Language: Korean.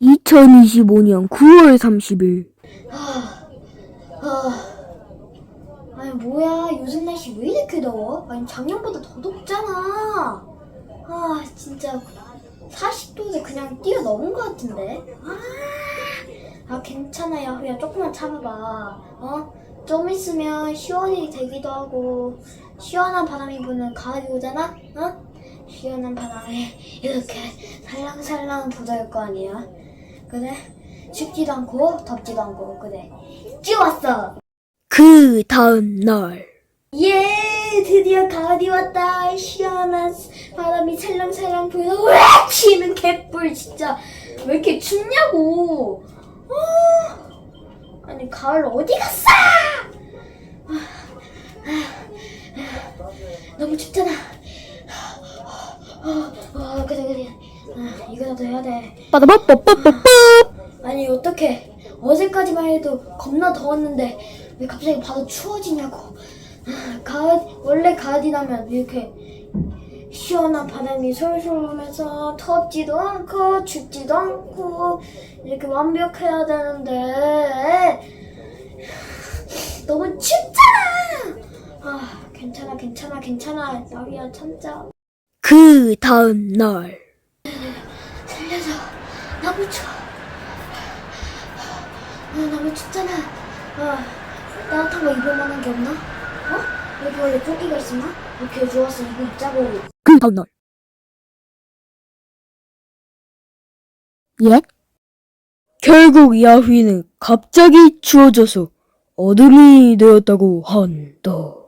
2025년 9월 30일. 아, 아니 뭐야 요즘 날씨 왜 이렇게 더워? 아니 작년보다 더 덥잖아. 아 진짜 40도를 그냥 뛰어 넘은 것 같은데. 아, 아 괜찮아 야후야 조금만 참아봐. 어? 좀 있으면 시원이 되기도 하고 시원한 바람이 부는 가을이 오잖아. 어? 시원한 바람에 이렇게 살랑살랑 부을 거 아니야. 그래? 춥지도 않고 덥지도 않고 그래. 찌웠어. 그 다음 날. 예, 드디어 가을이 왔다. 시원한 바람이 살랑살랑 불어. 왜 치는 개뿔 진짜 왜 이렇게 춥냐고. 어, 아니 가을 어디 갔어? 아, 아, 아, 너무 춥잖아. 아, 아, 그래 그래. 아, 이거라도 해야 돼. 빠다바빠빠빠빠. 아니 어떻게 어제까지만 해도 겁나 더웠는데 왜 갑자기 바로 추워지냐고 아, 가을 원래 가을이라면 이렇게 시원한 바람이 솔솔 오면서 덥지도 않고 춥지도 않고 이렇게 완벽해야 되는데 너무 춥잖아 아 괜찮아 괜찮아 괜찮아 나비야 참자 그 다음 날. 살려줘 너무 추워 아, 너무 춥잖아 아, 따뜻한 거 입을 만한 게 없나? 어? 여기 원래 조끼가 있었나? 이렇게 좋아서 이거 입자고 그 다음 날. 예? 결국 야휘는 갑자기 추워져서 어둠이 되었다고 한다.